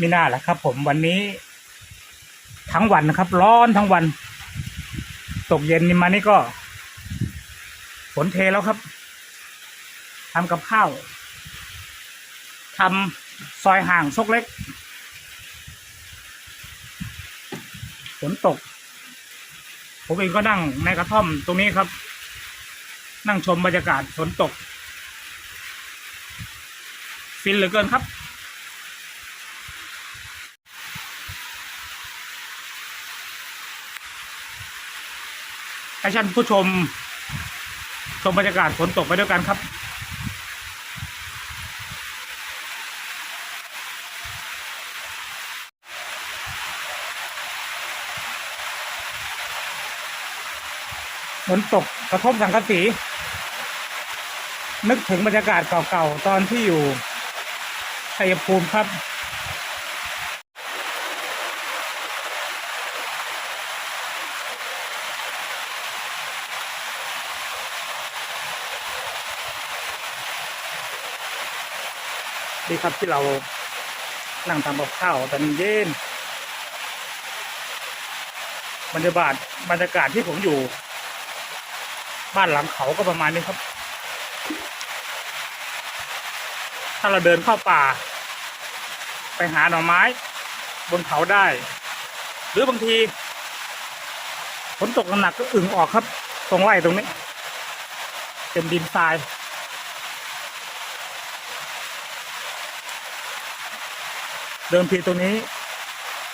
มีหน้าแหละครับ ผมวันนี้ ทั้งวันนะครับ ร้อนทั้งวัน ตกเย็นนี่มานี่ก็ฝนเทแล้วครับทำกับข้าวทำซอยห่างซกเล็กฝนตก ผมเองก็นั่งในกระท่อมตรงนี้ครับ นั่งชมบรรยากาศฝนตก ฟินเหลือเกินครับ ให้ท่านผู้ชม ชมบรรยากาศฝนตกไปด้วยกันครับฝนตกกระทบสังกะสีนึกถึงบรรยากาศเก่าๆ ตอนที่อยู่ชัยภูมิครับ ดีครับที่เรานั่งทำกับข้าวตอนเย็นบรรยากาศบรรยากาศที่ผมอยู่ บ้านหลังเขาก็ประมาณนี้ครับ ถ้าเราเดินเข้าป่า ไปหาหน่อไม้ บนเขาได้ หรือบางทีฝนตกหนักก็อึ่งออกครับ ตรงไร่ตรงนี้เป็นดินทราย เดิมทีตรงนี้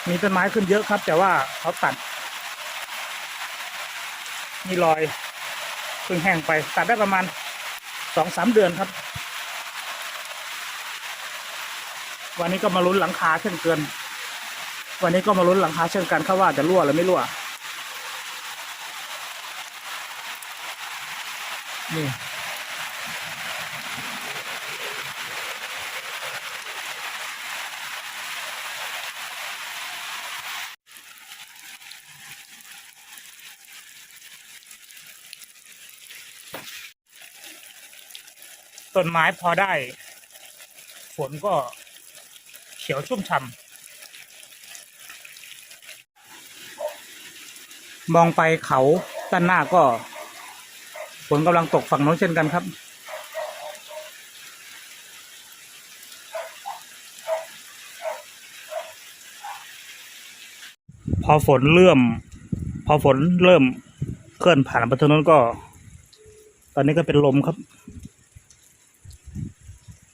มีต้นไม้ขึ้นเยอะครับ แต่ว่าเขาตัด มีรอยเพิ่งแห้งไป ตัดได้ประมาณสองสามเดือนครับ วันนี้ก็มาลุ้นหลังคาเช่นเกิน วันนี้ก็มาลุ้นหลังคาเช่นกันครับว่าจะรั่วหรือไม่รั่วนี่ ต้นไม้พอได้ฝนก็เขียวชุ่มฉ่ำมองไปเขาด้านหน้าก็ฝนกำลังตกฝั่งโน้นเช่นกันครับ พอฝนเริ่ม พอฝนเริ่มเคลื่อนผ่านประตูนั้นก็ ตอนนี้ก็เป็นลมครับ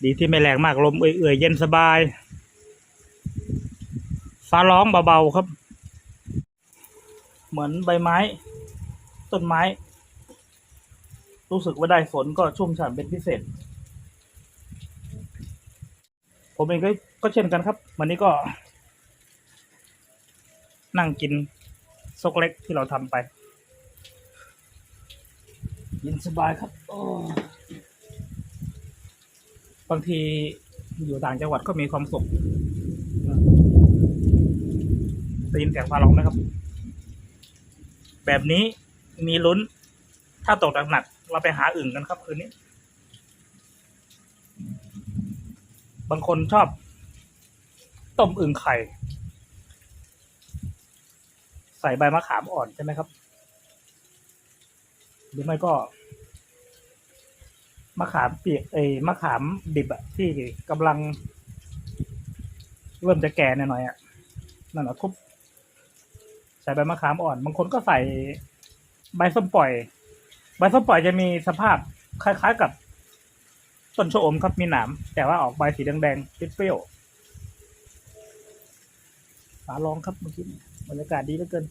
ดีที่ไม่แรงมากลมเอื่อยๆเย็นสบาย ฟ้าร้องเบาๆครับ เหมือนใบไม้ ต้นไม้ รู้สึกว่าได้ฝนก็ชุ่มฉ่ำเป็นพิเศษ ผมเองก็ก็เช่นกันครับ วันนี้ก็ นั่งกินซกเล็กที่เราทำไป เย็นสบายครับโอ้ บางทีอยู่ต่างจังหวัดก็มีความสุขได้ยินเสียงฟ้าร้องนะครับ แบบนี้มีลุ้น ถ้าตกหนักๆเราไปหาอึ่งกันครับคืนนี้ บางคนชอบ ต้มอึ่งไข่ ใส่ใบมะขามอ่อนใช่ไหมครับ หรือไม่ก็ มะขามเปียกเอ้มะขามดิบอะที่กำลัง เริ่มจะแก่หน่อยๆอะนั่นอะทุบใส่ใบมะขามอ่อน บางคนก็ใส่ใบส้มปล่อย ใบส้มปล่อยจะมีสภาพคล้าย ๆ กับต้นชะอมครับมีหนามแต่ว่าออกใบสีแดงๆเปรี้ยวๆฟ้าร้องครับเมื่อกี้บรรยากาศดีเหลือเกิน